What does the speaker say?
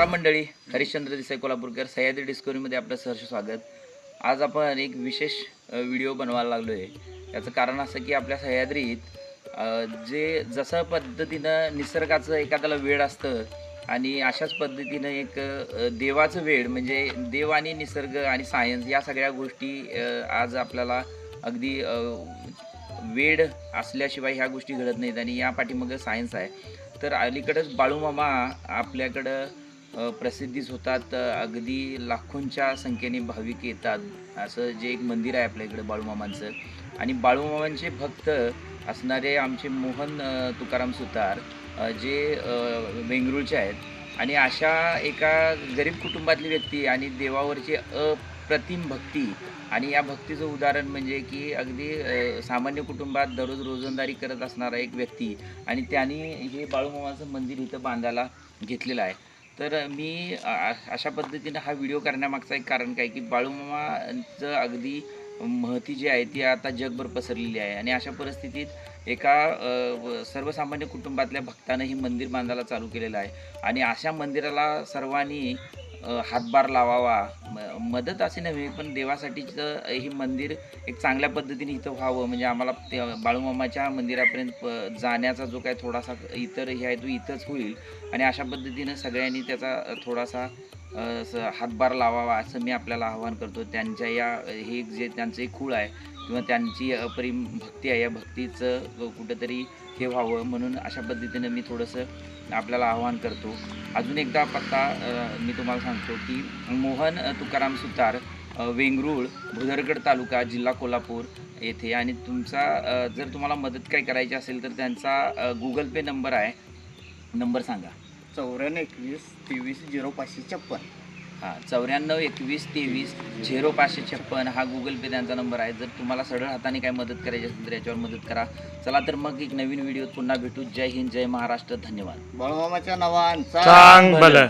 राम मंडळी हरिश्चंद्र देसाई कोल्हापूरकर सह्याद्री डिस्कवरीमध्ये आपलं सहर्ष स्वागत. आज आपण एक विशेष व्हिडिओ बनवायला लागलो आहे याचं कारण असं की आपल्या सह्याद्रीत जे जसं पद्धतीनं निसर्गाचं एखाद्याला वेळ असतं आणि अशाच पद्धतीनं एक देवाचं वेळ म्हणजे देव आणि निसर्ग आणि सायन्स या सगळ्या गोष्टी आज आपल्याला अगदी वेळ असल्याशिवाय ह्या गोष्टी घडत नाहीत आणि या पाठीमागं सायन्स आहे. तर अलीकडंच बाळूमामा आपल्याकडं प्रसिद्धीच प्रसिद्धीस होतात अगदी लाखोंच्या संख्येने भाविक येतात. असं जे एक मंदिर आहे आपल्या इकडे बाळूमामांचं. आणि बाळूमामांचे भक्त असणारे आमचे मोहन तुकाराम सुतार जे बेंगळूरचे वेंगरुळचे आहेत. आणि अशा एका गरीब कुटुंबातली व्यक्ती आणि देवावरची अप्रतिम भक्ती आणि या भक्तीचं उदाहरण म्हणजे की अगदी सामान्य कुटुंबात दररोज रोजंदारी करत असणारा एक व्यक्ती आणि त्यांनी हे बाळूमामाचं मंदिर इथं बांधायला घेतलेलं आहे. तर मी अशा पद्धतीनं हा व्हिडिओ करण्यामागचा एक कारण काय की बाळूमामाचं अगदी महती जी आहे ती आता जगभर पसरलेली आहे. आणि अशा परिस्थितीत एका व- सर्वसामान्य कुटुंबातल्या भक्तानं ही मंदिर बांधायला चालू केलेलं आहे. आणि अशा मंदिराला सर्वांनी हातभार लावावा. म- मदत असे नव्हे पण देवासाठीचं हे मंदिर एक चांगल्या पद्धतीने इथं व्हावं. म्हणजे आम्हाला ते बाळूमामाच्या मंदिरापर्यंत प- जाण्याचा जो काय थोडासा इतर हे आहे तो इथंच होईल. आणि अशा पद्धतीनं सगळ्यांनी त्याचा थोडासा स- हातभार लावावा असं मी आपल्याला आवाहन करतो. त्यांच्या या हे जे त्यांचं एक खूळ आहे किंवा त्यांची अपरिम भक्ती आहे या भक्तीचं कुठंतरी हे व्हावं म्हणून अशा पद्धतीनं मी थोडंसं आपल्याला आवाहन करतो. अजून एकदा पत्ता मी तुम्हाला सांगतो की मोहन तुकाराम सुतार वेंगरुळ वेंगरूळ भुदरगड तालुका जिल्हा कोल्हापूर येथे. आणि तुमचा जर तुम्हाला मदत काय करायची असेल तर त्यांचा गुगल पे नंबर आहे. नंबर सांगा. चौऱ्याण्णव एकवीस तेवीस झिरो पाचशे छप्पन. हां चौऱ्याण्णव एकवीस तेवीस झिरो पाचशे छप्पन हा गुगल पे त्यांचा नंबर आहे. जर तुम्हाला सरळ हाताने काय मदत करायची असेल तर याच्यावर मदत करा. चला तर मग एक नवीन व्हिडिओ पुन्हा भेटू. जय हिंद जय महाराष्ट्र. धन्यवाद. बाळूमामाच्या भलं